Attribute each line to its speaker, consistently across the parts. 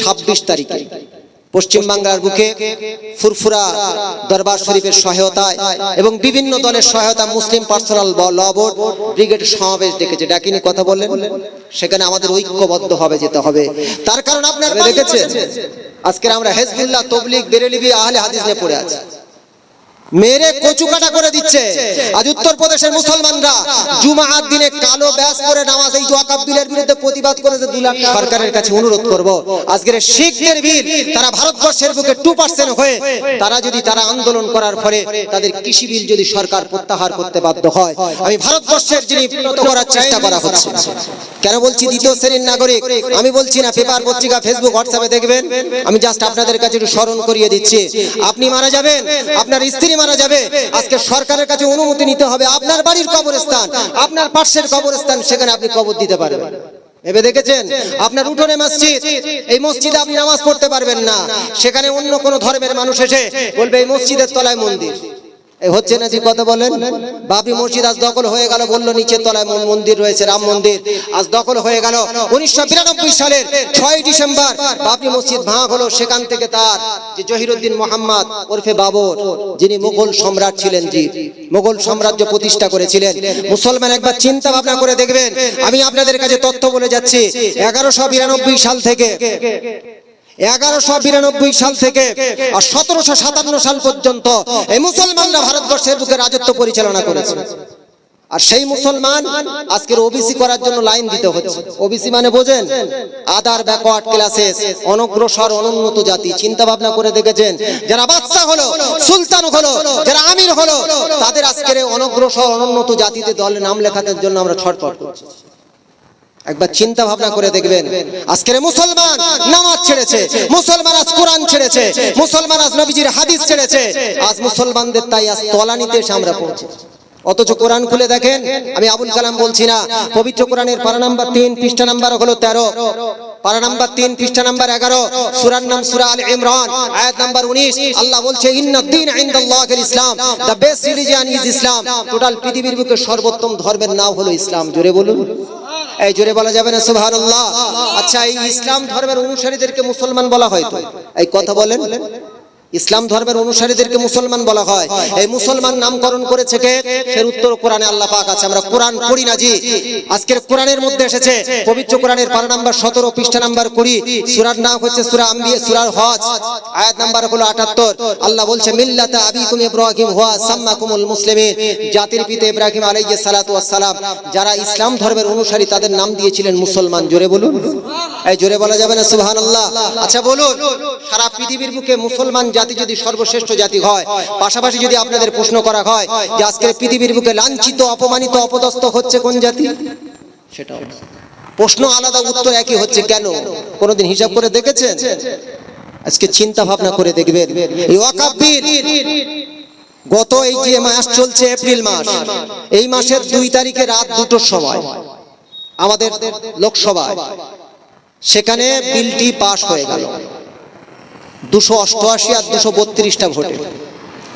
Speaker 1: ছাব্বিশ তারিখে। পশ্চিমবাংলার বুকে ফুরফুরা দরবার শরীফের সহায়তায় এবং বিভিন্ন দলের সহায়তা Muslim personal law board brigade সমাবেশ ডেকেছে। ডাকিনি কথা বললেন? সেখানে আমাদের ঐক্যবদ্ধ হবে যেতে হবে। তার কারণ আপনারা দেখেছেন আজকে আমরা হেজবুল্লাহ তবলিক বেরেলিবি আহলে হাদিস নিয়ে পড়ে আছি। মেরে কচুকাটা করে দিচ্ছে। আজ উত্তরপ্রদেশের মুসলমানরা জুমার দিনে কালো ব্যাস করে নামাজ, এই ওয়াকাব বিলের বিরুদ্ধে প্রতিবাদ করেছে দু লাখ সরকারের কাছে অনুরোধ করব। আজকের শিখদের বীর তারা ভারতবর্ষের বুকে টু পার্সেন্ট হয়ে, তারা যদি তারা আন্দোলন করার ফলে তাদের কৃষি বিল যদি সরকার প্রত্যাহার করতে বাধ্য হয়, আমি ভারতবর্ষের যিনি উন্নত করার চেষ্টা করা হচ্ছে। কেন বলছি দ্বিতীয় শ্রেণির নাগরিক? আমি বলছি না, পেপার, পত্রিকা ফেসবুক হোয়াটসঅ্যাপে দেখবেন। আমি জাস্ট আপনাদের কাছে একটু স্মরণ করিয়ে দিচ্ছি। আপনি মারা যাবেন, আপনার স্ত্রী মারা যাবে। আজকে সরকারের কাছে অনুমতি নিতে হবে। আপনার বাড়ির কবরস্থান, আপনার পার্শ্বের কবরস্থান, সেখানে আপনি কবর দিতে পারবেন। ভেবে দেখেছেন? আপনার উঠোনে মসজিদ, এই মসজিদে আপনি নামাজ পড়তে পারবেন না। সেখানে অন্য কোন ধর্মের মানুষ এসে বলবে, এই মসজিদের তলায় মন্দির। হচ্ছে না যে কথা বলেন? বাবরি মসজিদ আজ দখল হয়ে গেল বলল, নিচের তলায় মন্দির রয়েছে, রাম মন্দির। আজ দখল হয়ে গেল। উনিশশো বিরানব্বই সালের ছয় ডিসেম্বর বাবরি মসজিদ ভাঙ হলো, সেখান থেকে তার যে জহিরুদ্দিন মোহাম্মদ ওরফে বাবর, যিনি মুঘল সম্রাট ছিলেন জি, মুঘল সাম্রাজ্য প্রতিষ্ঠা করেছিলেন। মুসলমান একবার চিন্তা ভাবনা করে দেখবেন। আমি আপনাদের কাছে তথ্য বলে যাচ্ছি, এগারোশো সাল থেকে এগারোশো বিরানব্বই সাল থেকে আর সতেরোশো সাতান্ন সাল পর্যন্ত এই মুসলমানরা ভারতবর্ষের বুকে রাজত্ব পরিচালনা করেছে। আর সেই মুসলমান আজকের ওবিসি করার জন্য লাইন দিতে হচ্ছে। ওবিসি মানে বোঝেন, আদার ব্যাকওয়ার্ড ক্লাসেস, অনগ্রসর, অনুন্নত জাতি চিন্তা ভাবনা করে দেখেছেন, যারা বাচ্চা হলো, সুলতান হলো, যারা আমির হলো, তাদের আজকের অনগ্রসর, অনুন্নত জাতিতে দলে নাম লেখানোর জন্য আমরা ছটফট করছি। একবার চিন্তা ভাবনা করে দেখবেন, আজকের মুসলমান নামাজ ছেড়েছে, মুসলমান আজ কোরআন ছেড়েছে, মুসলমান আজ নবীজির হাদিস ছেড়েছে, আজ মুসলমানদের তাই আজ তলানিতে এসে আমরা পৌঁছে। অথচ কোরআন খুলে দেখেন, আমি আবুল কালাম বলছি না, পবিত্র কোরআনের পারা নাম্বার তিন, পৃষ্ঠা নাম্বার হলো তেরো। পারা নাম্বার তিন, পৃষ্ঠা নাম্বার এগারো, সুরার নাম সুরা আল ইমরান, আয়াত নাম্বার উনিশ। আল্লাহ বলছে ইসলাম, the best religion is Islam. Total পৃথিবীর বুকে সর্বোত্তম ধর্মের নাম হলো ইসলাম। জোরে বলুন। এই জোরে বলা যাবে না, সুবহানাল্লাহ। আচ্ছা এই ইসলাম ধর্মের অনুসারীদেরকে মুসলমান বলা হয় তো? এই কথা বলেন। ইসলাম ধর্মের অনুসারীদেরকে মুসলমান বলা হয়। এই মুসলমান নামকরণ করেছে কে? এর উত্তর কোরআনে আল্লাহ পাক আছে। আমরা কোরআন পড়ি না জি। আজকের কোরআনের মধ্যে এসেছে, পবিত্র কোরআনের পারা নাম্বার, সতেরো পৃষ্ঠা নাম্বার কুড়ি, সুরার নাম হচ্ছে সুরা আম্বিয়া, সুরার হজ। আয়াত নাম্বার হলো আটাত্তর। আল্লাহ বলছে, মিল্লাতা আবিকুম ইব্রাহিম হুয়া সাম্মাকুমুল মুসলিমিন। জাতির পিতা ইব্রাহিম আলাইহিস সালাতু ওয়াস সালাম যারা ইসলাম ধর্মের অনুসারী, তাদের নাম দিয়েছিলেন মুসলমান। জোরে বলুন। এই জোরে বলা যাবে না, সুবহানাল্লাহ। আচ্ছা বলুন। সারা পৃথিবীর বুকে মুসলমান জাতি যদি সর্বশ্রেষ্ঠ জাতি হয়, পাশাপাশি যদি আপনাদের প্রশ্ন করা হয় যে আজকের পৃথিবীর বুকে লাঞ্ছিত, অপমানিত, অপদস্থ হচ্ছে কোন জাতি? সেটাও প্রশ্ন আলাদা, উত্তর একই হচ্ছে কেন? কোনোদিন হিসাব করে দেখেছেন? আজকে চিন্তা ভাবনা করে দেখবেন। এই গত এই যে মাস চলছে এপ্রিল মাস, এই মাসের দুই তারিখে রাত দুটোর সময় আমাদের লোকসভায় সেখানে বিলটি পাশ হয়ে গেল। দুশো অষ্টআশি আর দুশো বত্রিশটা ভোটে।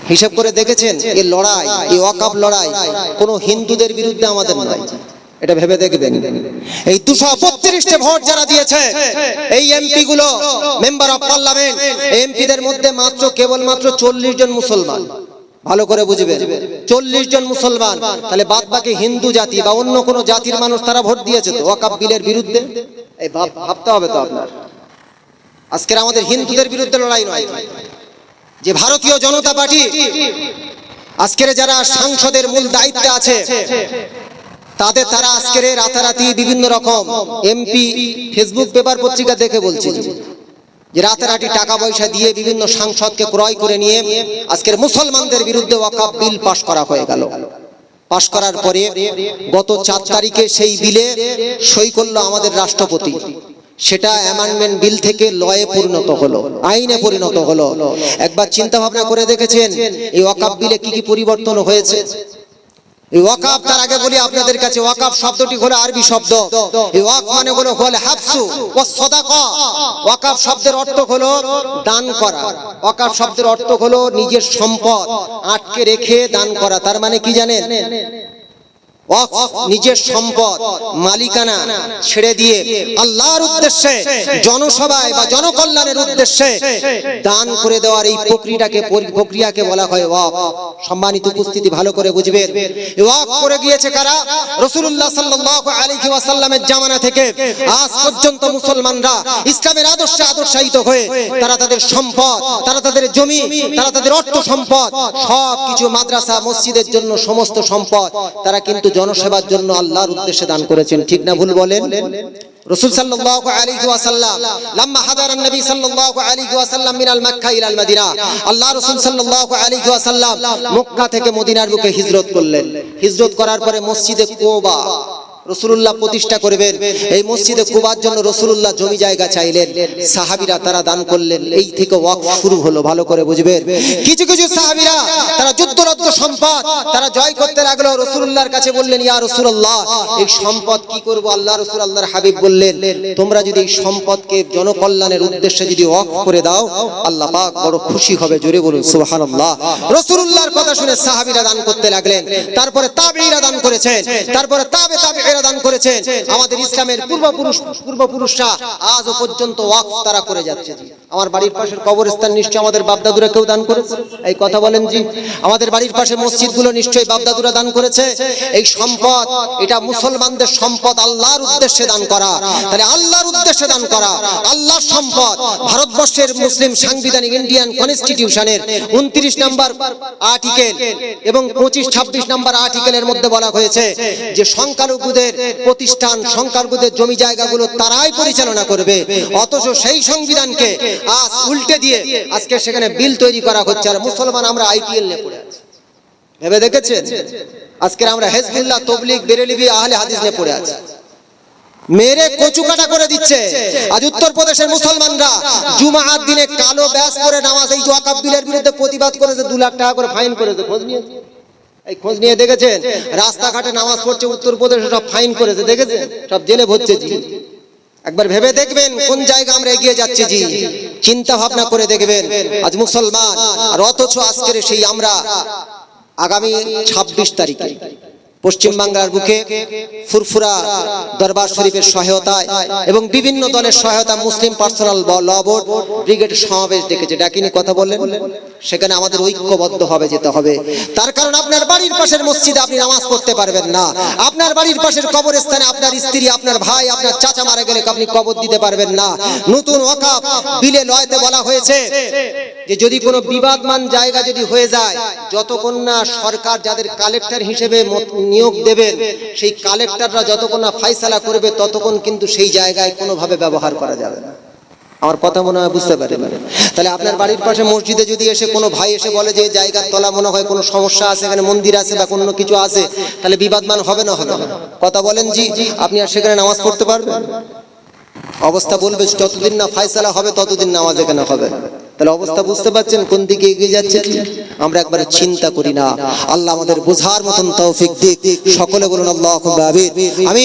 Speaker 1: হিসাব করে দেখেছেন এই লড়াই এই ওয়াকাব লড়াই কোনো হিন্দুদের বিরুদ্ধে আমাদের নয়। এটা ভেবে দেখবেন। এই দুশো বত্রিশটা ভোট যারা দিয়েছে, এই এমপি গুলো মেম্বার অফ পার্লামেন্ট, এমপিদের মধ্যে মাত্র কেবলমাত্র চল্লিশ জন মুসলমান। ভালো করে বুঝবেন চল্লিশ জন মুসলমান, তাহলে বাদ বাকি হিন্দু জাতি বা অন্য কোনো জাতির মানুষ তারা ভোট দিয়েছে তো ওয়াকাব বিলের বিরুদ্ধে? এই ভাব- ভাবতে হবে তো আপনার। আজকের আমাদের হিন্দুদের বিরুদ্ধে লড়াই নয়। যে ভারতীয় জনতা পার্টি, আজকের যারা সাংসদের মূল দায়িত্বে আছে, তাদের তারা আজকের রাতারাতি বিভিন্ন রকম এমপি, ফেসবুক পেপার পত্রিকা দেখে বলছে যে রাতারাতি টাকা পয়সা দিয়ে বিভিন্ন সাংসদকে ক্রয় করে নিয়ে আজকের মুসলমানদের বিরুদ্ধে ওয়াকাব বিল পাশ করা হয়ে গেল। পাশ করার পরে গত চার তারিখে সেই বিলে সই করল আমাদের রাষ্ট্রপতি। সেটা অ্যামেন্ডমেন্ট বিল থেকে লয়ে পরিণত হলো আইনে পরিণত হলো। একবার চিন্তা ভাবনা করে দেখেছেন এই ওয়াকাব বিলে কি কি পরিবর্তন হয়েছে? এই তার আগে বলি আপনাদের কাছে শব্দটি হলো আরবি শব্দ। এই ওয়াক মানে হলো হলো হাফসু ও সদাকা। ওয়াকাব শব্দের অর্থ হলো দান করা। শব্দের অর্থ হলো নিজের সম্পদ আটকে রেখে দান করা। তার মানে কি জানেন? নিজের সম্পদ, মালিকানা ছেড়ে দিয়ে আল্লাহর উদ্দেশ্যে, জনসভায় বা জনকল্যাণের উদ্দেশ্যে দান করে দেওয়ার এই প্রক্রিয়াটাকে প্রক্রিয়াকে বলা হয় ওয়াক। সম্মানিত উপস্থিতি ভালো করে বুঝবেন। ওয়াক করে গিয়েছে কারা? সাল্লাল্লাহু আলাইহি ওয়াসাল্লামের জামানা থেকে। আজ পর্যন্ত মুসলমানরা ইসলামের আদর্শে আদর্শায়িত হয়ে তারা তাদের সম্পদ, তারা তাদের জমি, তারা তাদের অর্থ সম্পদ সব কিছু মাদ্রাসা, মসজিদের জন্য সমস্ত সম্পদ তারা কিন্তু জনসেবার জন্য আল্লাহর উদ্দেশ্যে দান করেছেন, ঠিক না ভুল বলেন? রসুল সাল্লাল্লাহু আলাইহি ওয়াসাল্লাম নবী সাল্লাল্লাহু আলাইহি ওয়াসাল্লাম মিনাল মক্কা মদিনা। আল্লাহ রাসূল সাল্লাল্লাহু আলাইহি ওয়াসাল্লাম মক্কা থেকে মদিনার বুকে হিজরত করলেন। হিজরত করার পরে মসজিদে কুবা রসুল্লাহ প্রতিষ্ঠা করবেন। এই মসজিদে কুবার জন্য রসুল্লাহ জমি জায়গা চাইলেন। সাহাবিরা তারা দান করলেন। এই থেকে ওয়াক শুরু হলো, ভালো করে বুঝবেন। কিছু কিছু সাহাবিরা, তারা যুদ্ধরত্ন সম্পদ, তারা জয় করতে লাগল। রসুল্লাহর কাছে বললেন, ইয়া রসুল্লাহ এই সম্পদ কি করব? আল্লাহ রসুল আল্লাহর হাবিব বললেন, তোমরা যদি এই সম্পদকে জনকল্যাণের উদ্দেশ্যে যদি ওয়াক করে দাও, আল্লাহ পাক বড় খুশি হবে। জোরে বলুন, সুবহানাল্লাহ। রসুল্লাহর কথা শুনে সাহাবিরা দান করতে লাগলেন। তারপরে তাবেঈরা দান করেছেন। তারপরে তাবে তাবে তাবেঈরা দান করেছেন। আমাদের ইসলামের পূর্বপুরুষ পূর্বপুরুষরা আজও পর্যন্ত ওয়াকফ তারা করে যাচ্ছে। আমার বাড়ির পাশের কবরস্থান নিশ্চয়ই আমাদের বাপদাদুরা কেউ দান করেছে? এই কথা বলেন জি। আমাদের বাড়ির পাশে মসজিদগুলো নিশ্চয়ই বাপদাদুরা দান করেছে। এই সম্পদ এটা মুসলমানদের সম্পদ আল্লাহর উদ্দেশ্যে দান করা। তাহলে আল্লাহর উদ্দেশ্যে দান করা। আল্লাহর সম্পদ ভারতবর্ষের মুসলিম সাংবিধানিক ইন্ডিয়ান কনস্টিটিউশনের উনত্রিশ নম্বর আর্টিকেল এবং পঁচিশ ছাব্বিশ নম্বর আর্টিকেলের মধ্যে বলা হয়েছে যে সংখ্যালঘুদের প্রতিষ্ঠান সংখ্যালঘুদের জমি জায়গাগুলো তারাই পরিচালনা করবে। অথচ সেই সংবিধানকে আজ উল্টে দিয়ে আজকে সেখানে বিল তৈরি করা হচ্ছে। আর মুসলমান আমরা আইপিএল নিয়ে পড়ে আছি। ভেবে দেখেছেন? আজকে আমরা হেজবুল্লাহ, তবলিগ, বেরেলিবি, আহলে হাদিস নিয়ে পড়ে আছি। মেরে কচু কাটা করে দিচ্ছে। আজ উত্তরপ্রদেশের মুসলমানরা জুমার দিনে কালো ব্যাস করে নামাজ, এই ওয়াকাব বিলের বিরুদ্ধে প্রতিবাদ করেছে, দু লাখ টাকা করে ফাইন করেছে, খোঁজ নিয়েছে। খোঁজ নিয়ে দেখেছেন? রাস্তাঘাটে নামাজ পড়ছে, উত্তরপ্রদেশে সব ফাইন করেছে, দেখেছেন? সব জেলে ভরছে জি। একবার ভেবে দেখবেন কোন জায়গা আমরা এগিয়ে যাচ্ছি জি। চিন্তা ভাবনা করে দেখবেন আজ মুসলমান, আর অথচ আজকের সেই আমরা আগামী ছাব্বিশ তারিখে। পশ্চিমবাংলার বুকে ফুরফুরা দরবার শরীফের সহায়তায় এবং বিভিন্ন দলের সহায়তা Muslim personal law board, brigade সমাবেশ ডেকেছে। ডাকিনি কথা বললেন। সেখানে আমাদের ঐক্যবদ্ধ হবে, যেতে হবে। তার কারণ আপনার বাড়ির পাশের মসজিদে আপনি নামাজ পড়তে পারবেন না। আপনার বাড়ির পাশের কবরস্থানে আপনার স্ত্রী, আপনার ভাই, আপনার চাচা মারা গেলে আপনি কবর দিতে পারবেন না। নতুন ওয়াকাফ বিলে লয়তে বলা হয়েছে যে, যদি কোনো বিবাদমান জায়গা যদি হয়ে যায় যতক্ষণ না সরকার যাদের কালেক্টর হিসেবে নিয়োগ দেবেন, সেই কালেক্টররা যতক্ষণ না ফাইসালা করবে, ততক্ষণ কিন্তু সেই জায়গায় কোনোভাবে ব্যবহার করা যাবে না আমার কথা মনে হয় বুঝতে পারেন তাহলে আপনার বাড়ির পাশে মসজিদে যদি এসে কোনো ভাই এসে বলে যে জায়গার তলা মনে হয় কোনো সমস্যা আছে, এখানে মন্দির আছে বা কোনো কিছু আছে, তাহলে বিবাদমান হবে না হবে? কথা বলেন জি, আপনি আর সেখানে নামাজ পড়তে পারবেন অবস্থা বলবে, যতদিন না ফায়সালা হবে, ততদিন নামাজ এখানে হবে। তাহলে অবস্থা বুঝতে পারছেন কোন দিকে এগিয়ে যাচ্ছে আমরা একবারে চিন্তা করি না। আল্লাহ আমাদের বোঝার মতন তৌফিক দিক। সকলে বলুন আল্লাহ আমি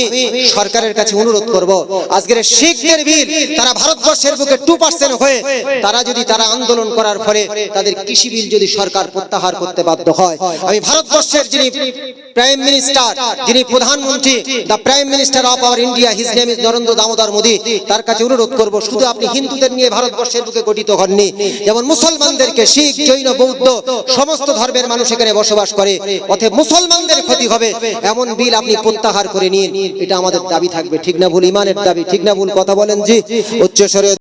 Speaker 1: সরকারের কাছে অনুরোধ করব, আজকের শিখদের বিল তারা ভারতবর্ষের বুকে টু পার্সেন্ট হয়ে তারা যদি তারা আন্দোলন করার ফলে তাদের কৃষি বিল যদি সরকার প্রত্যাহার করতে বাধ্য হয়। আমি ভারতবর্ষের যিনি প্রাইম মিনিস্টার যিনি প্রধানমন্ত্রী the prime minister of our India his name is Narendra Damodar Modi তার কাছে অনুরোধ করব, শুধু আপনি হিন্দুদের নিয়ে ভারতবর্ষের বুকে গঠিত হননি, যেমন মুসলমানদেরকে শিখ, জৈন, বৌদ্ধ, সমস্ত ধর্মের মানুষ এখানে বসবাস করে, অতএব মুসলমানদের ক্ষতি হবে, এমন বিল আপনি প্রত্যাহার করে নিন, এটা আমাদের দাবি থাকবে, ঠিক না ভুল, ইমানের দাবি, ঠিক না ভুল কথা বলেন জি, উচ্চস্বরে